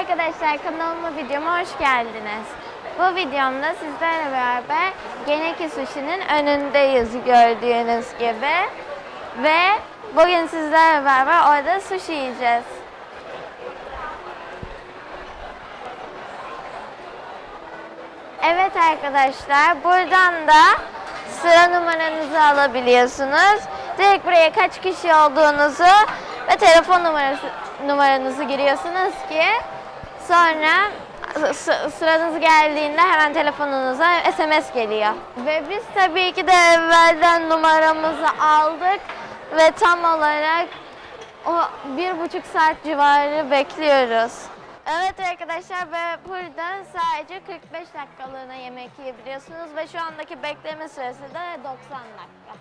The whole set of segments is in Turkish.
arkadaşlar kanalıma videoma hoş geldiniz. Bu videomda sizlerle beraber Geneki Sushi'nin önündeyiz gördüğünüz gibi. Ve bugün sizlerle beraber orada sushi yiyeceğiz. Evet arkadaşlar buradan da sıra numaranızı alabiliyorsunuz. Direkt buraya kaç kişi olduğunuzu ve telefon numarası, numaranızı giriyorsunuz ki sonra sı- sıranız geldiğinde hemen telefonunuza SMS geliyor. Ve biz tabii ki de evvelden numaramızı aldık ve tam olarak o bir buçuk saat civarı bekliyoruz. Evet arkadaşlar ve burada sadece 45 dakikalığına yemek yiyebiliyorsunuz ve şu andaki bekleme süresi de 90 dakika.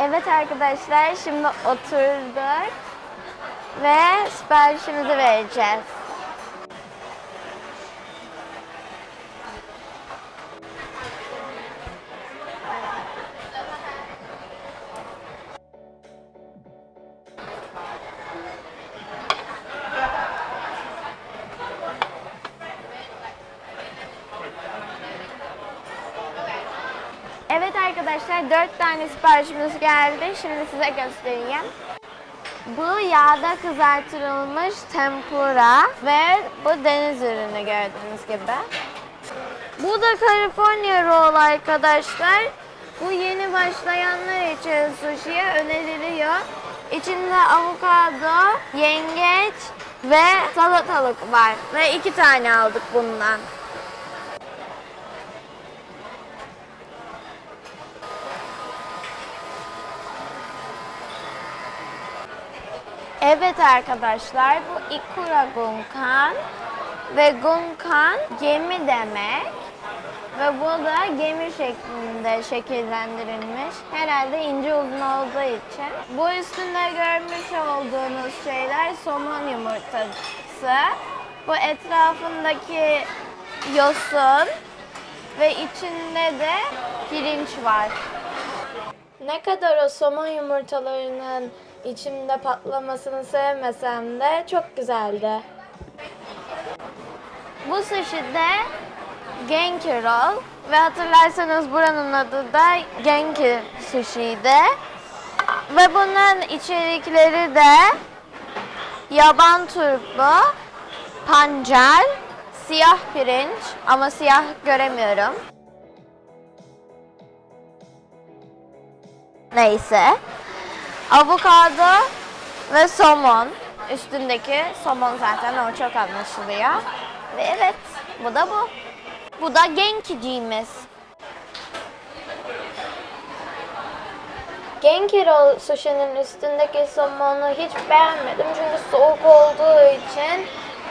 Evet arkadaşlar şimdi oturduk ve siparişimizi vereceğiz. Arkadaşlar dört tane siparişimiz geldi. Şimdi size göstereyim. Bu yağda kızartılmış tempura ve bu deniz ürünü gördüğünüz gibi. Bu da California roll arkadaşlar. Bu yeni başlayanlar için sushi'ye öneriliyor. İçinde avokado, yengeç ve salatalık var. Ve iki tane aldık bundan. Evet arkadaşlar bu Ikura Gunkan ve Gunkan gemi demek ve bu da gemi şeklinde şekillendirilmiş. Herhalde ince uzun olduğu için. Bu üstünde görmüş olduğunuz şeyler somon yumurtası. Bu etrafındaki yosun ve içinde de pirinç var. Ne kadar o somon yumurtalarının içimde patlamasını sevmesem de çok güzeldi. Bu sushi de Genki Roll ve hatırlarsanız buranın adı da Genki Sushi'ydi. Ve bunun içerikleri de yaban turpu, pancar, siyah pirinç ama siyah göremiyorum. Neyse. Avokado ve somon. Üstündeki somon zaten o çok anlaşılıyor. Ve evet bu da bu. Bu da genkiciğimiz. Genki roll sushi'nin üstündeki somonu hiç beğenmedim çünkü soğuk olduğu için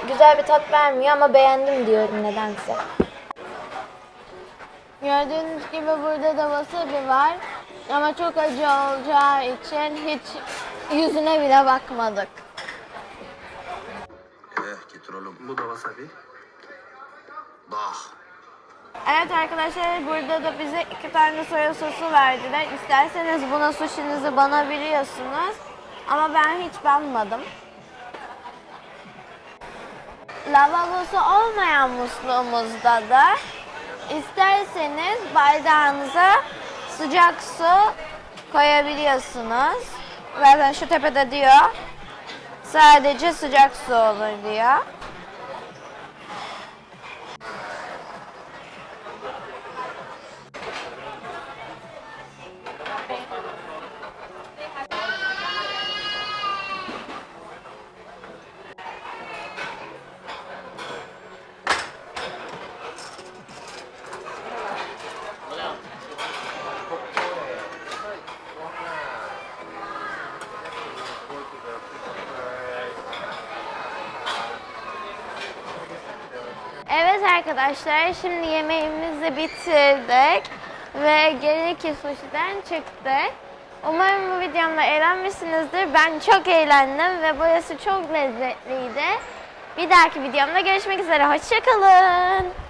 güzel bir tat vermiyor ama beğendim diyorum nedense. Gördüğünüz gibi burada da wasabi var. Ama çok acı olacağı için hiç yüzüne bile bakmadık. Eh getir oğlum. Bu da wasabi. Bak. Evet arkadaşlar burada da bize iki tane soya sosu verdiler. İsterseniz buna sushinizi banabiliyorsunuz. Ama ben hiç banmadım. Lavabosu olmayan musluğumuzda da isterseniz bardağınıza sıcak su koyabiliyorsunuz. Zaten şu tepede diyor. Sadece sıcak su olur diyor. Arkadaşlar şimdi yemeğimizi bitirdik ve Gereki Sushi'den çıktık. Umarım bu videomda eğlenmişsinizdir. Ben çok eğlendim ve burası çok lezzetliydi. Bir dahaki videomda görüşmek üzere. Hoşçakalın.